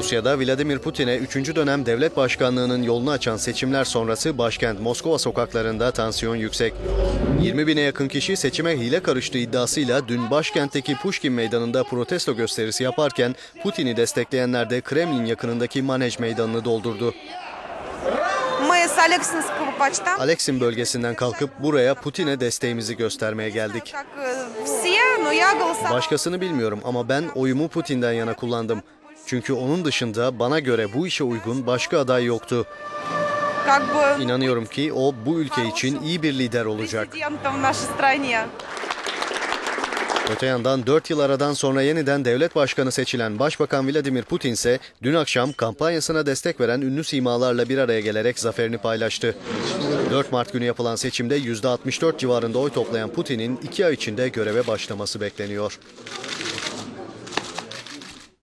Rusya'da Vladimir Putin'e 3. dönem devlet başkanlığının yolunu açan seçimler sonrası başkent Moskova sokaklarında tansiyon yüksek. 20 bine yakın kişi seçime hile karıştığı iddiasıyla dün başkentteki Pushkin Meydanı'nda protesto gösterisi yaparken Putin'i destekleyenler de Kremlin yakınındaki Manej Meydanı'nı doldurdu. Alexin bölgesinden kalkıp buraya Putin'e desteğimizi göstermeye geldik. Başkasını bilmiyorum ama ben oyumu Putin'den yana kullandım. Çünkü onun dışında bana göre bu işe uygun başka aday yoktu. İnanıyorum ki o bu ülke için iyi bir lider olacak. Öte yandan 4 yıl aradan sonra yeniden devlet başkanı seçilen Başbakan Vladimir Putin ise dün akşam kampanyasına destek veren ünlü simalarla bir araya gelerek zaferini paylaştı. 4 Mart günü yapılan seçimde %64 civarında oy toplayan Putin'in 2 ay içinde göreve başlaması bekleniyor.